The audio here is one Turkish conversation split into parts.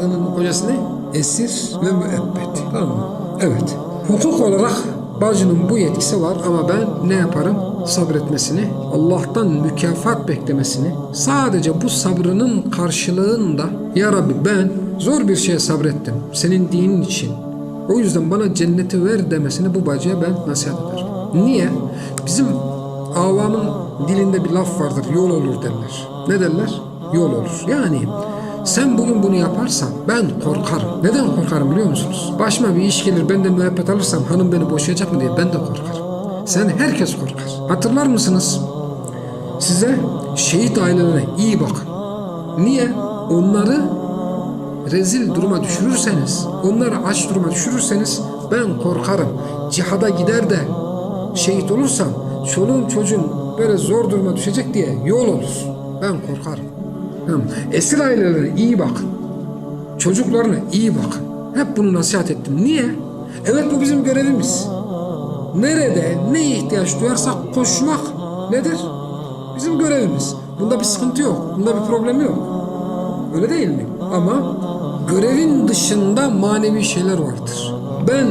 kadının kocası ne? Esir ve müebbet. Tamam mı? Evet. Hukuk olarak bacının bu yetkisi var ama ben ne yaparım? Sabretmesini, Allah'tan mükafat beklemesini, sadece bu sabrının karşılığında Ya Rabbi ben zor bir şeye sabrettim senin dinin için. O yüzden bana cenneti ver demesini bu bacıya ben nasihat ederim. Niye? Bizim avamın dilinde bir laf vardır. Yol olur derler. Ne derler? Yol olur. Yani sen bugün bunu yaparsan ben korkarım. Neden korkarım biliyor musunuz? Başıma bir iş gelir benden müebbet alırsam hanım beni boşayacak mı diye ben de korkarım. Sen herkes korkar. Hatırlar mısınız? Size şehit ailelerine iyi bakın. Niye? Onları rezil duruma düşürürseniz, onları aç duruma düşürürseniz ben korkarım. Cihada gider de şehit olursam çoluğum çocuğum böyle zor duruma düşecek diye yol olur. Ben korkarım. Esir ailelere iyi bakın. Çocuklarına iyi bakın. Hep bunu nasihat ettim. Niye? Evet bu bizim görevimiz. Nerede ne ihtiyaç duyarsak koşmak nedir? Bizim görevimiz. Bunda bir sıkıntı yok. Bunda bir problem yok. Öyle değil mi? Ama görevin dışında manevi şeyler vardır. Ben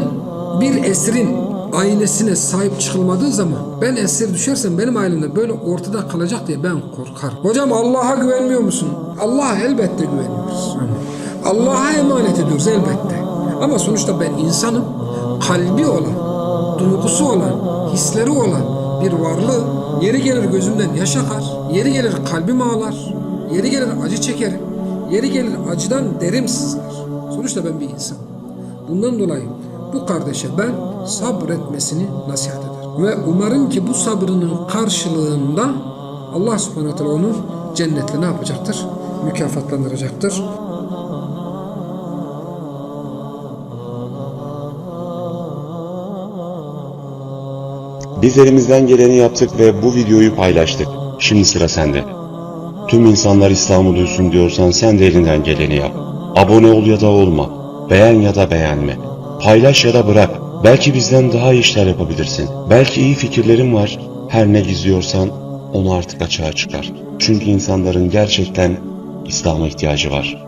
bir esirin ailesine sahip çıkılmadığı zaman ben esir düşersem benim ailemde böyle ortada kalacak diye ben korkarım. Hocam Allah'a güvenmiyor musun? Allah'a elbette güveniyoruz. Allah'a emanet ediyoruz elbette. Ama sonuçta ben insanım. Kalbi olan, duygusu olan, hisleri olan bir varlığı yeri gelir gözümden yaş akar, yeri gelir kalbim ağlar, yeri gelir acı çekerim, yeri gelir acıdan derim sızlar. Sonuçta ben bir insan. Bundan dolayı bu kardeşe ben sabretmesini nasihat ederim. Ve umarım ki bu sabrının karşılığında Allah subhanahu onu cennetle ne yapacaktır? Mükafatlandıracaktır. Biz elimizden geleni yaptık ve bu videoyu paylaştık. Şimdi sıra sende. Tüm insanlar İslam'ı duysun diyorsan sen de elinden geleni yap. Abone ol ya da olma. Beğen ya da beğenme. Paylaş ya da bırak. Belki bizden daha iyi işler yapabilirsin. Belki iyi fikirlerin var. Her ne gizliyorsan onu artık açığa çıkar. Çünkü insanların gerçekten İslam'a ihtiyacı var.